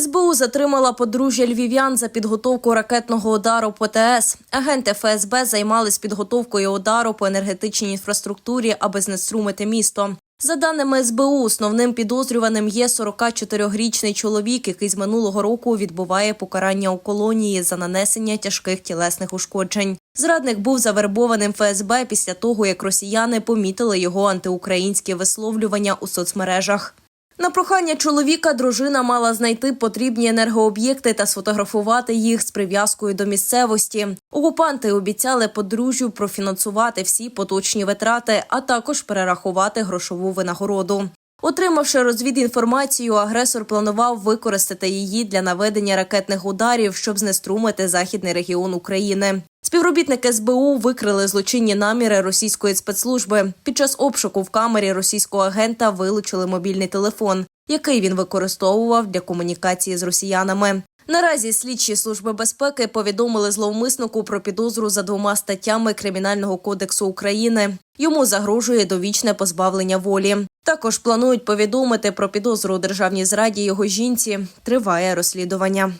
СБУ затримала подружжя львів'ян за підготовку ракетного удару по ТС. Агенти ФСБ займались підготовкою удару по енергетичній інфраструктурі, аби знеструмити місто. За даними СБУ, основним підозрюваним є 44-річний чоловік, який з минулого року відбуває покарання у колонії за нанесення тяжких тілесних ушкоджень. Зрадник був завербованим ФСБ після того, як росіяни помітили його антиукраїнські висловлювання у соцмережах. На прохання чоловіка дружина мала знайти потрібні енергооб'єкти та сфотографувати їх з прив'язкою до місцевості. Окупанти обіцяли подружжю профінансувати всі поточні витрати, а також перерахувати грошову винагороду. Отримавши розвідінформацію, агресор планував використати її для наведення ракетних ударів, щоб знеструмити західний регіон України. Співробітники СБУ викрили злочинні наміри російської спецслужби. Під час обшуку в камері російського агента вилучили мобільний телефон, який він використовував для комунікації з росіянами. Наразі слідчі служби безпеки повідомили зловмиснику про підозру за двома статтями Кримінального кодексу України. Йому загрожує довічне позбавлення волі. Також планують повідомити про підозру у державній зраді його жінці. Триває розслідування.